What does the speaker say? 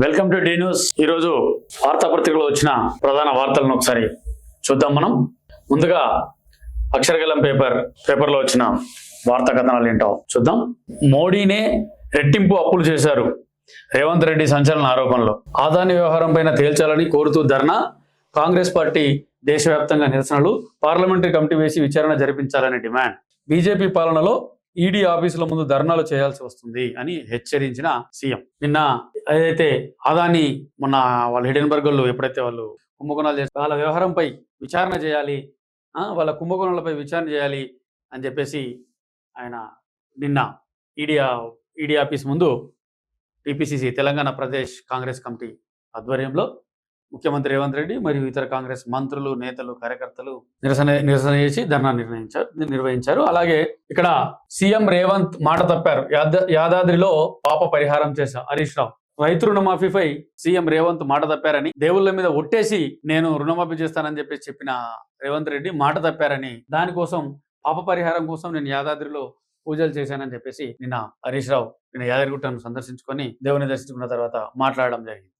Welcome to D news. ఈరోజు వార్తాపత్రికలో వచ్చిన ప్రధాన వార్తలను ఒకసారి చూద్దాం మనం. ముందుగా అక్షరగలం పేపర్ పేపర్లో వచ్చిన వార్తా కథనాలు ఏంటో చూద్దాం. మోడీనే రెట్టింపు అప్పులు చేశారు రేవంత్ రెడ్డి సంచలన ఆరోపణలు. ఆదాని వ్యవహారం పైన తేల్చాలని కోరుతూ ధర్నా కాంగ్రెస్ పార్టీ దేశవ్యాప్తంగా నిరసనలు పార్లమెంటరీ కమిటీ వేసి విచారణ జరిపించాలని డిమాండ్. బీజేపీ పాలనలో ఈడీ ఆఫీసుల ముందు ధర్నాలు చేయాల్సి వస్తుంది అని హెచ్చరించిన సీఎం. నిన్న ఏదైతే అదాని మొన్న వాళ్ళ హిడెన్బర్గ్ వాళ్ళు ఎప్పుడైతే వాళ్ళు కుంభకోణాలు చేస్తారు వాళ్ళ వ్యవహారంపై విచారణ చేయాలి ఆ, వాళ్ళ కుంభకోణాలపై విచారణ చేయాలి అని చెప్పేసి ఆయన నిన్న ఈడీ ఈడీ ఆఫీస్ ముందు TPCC Telangana Pradesh Congress committee ఆధ్వర్యంలో ముఖ్యమంత్రి రేవంత్ రెడ్డి మరియు ఇతర కాంగ్రెస్ మంత్రులు నేతలు కార్యకర్తలు నిరసన నిరసన చేసి ధర్నా నిర్ణయించారు నిర్వహించారు. అలాగే ఇక్కడ సీఎం రేవంత్ మాట తప్పారు. యాద- యాదాద్రిలో పాప పరిహారం చేశారు హరీష్ రావు. రైతు రుణమాఫీపై సీఎం రేవంత్ మాట తప్పారని దేవుళ్ళ మీద ఒట్టేసి నేను రుణమాఫీ చేస్తానని చెప్పి చెప్పిన రేవంత్ రెడ్డి మాట తప్పారని దానికోసం పాప పరిహారం కోసం నేను యాదాద్రిలో పూజలు చేశానని చెప్పేసి నిన్న హరీష్ రావు నిన్న యాదగిరిగుట్టను సందర్శించుకొని దేవుని దర్శించుకున్న తర్వాత మాట్లాడడం జరిగింది.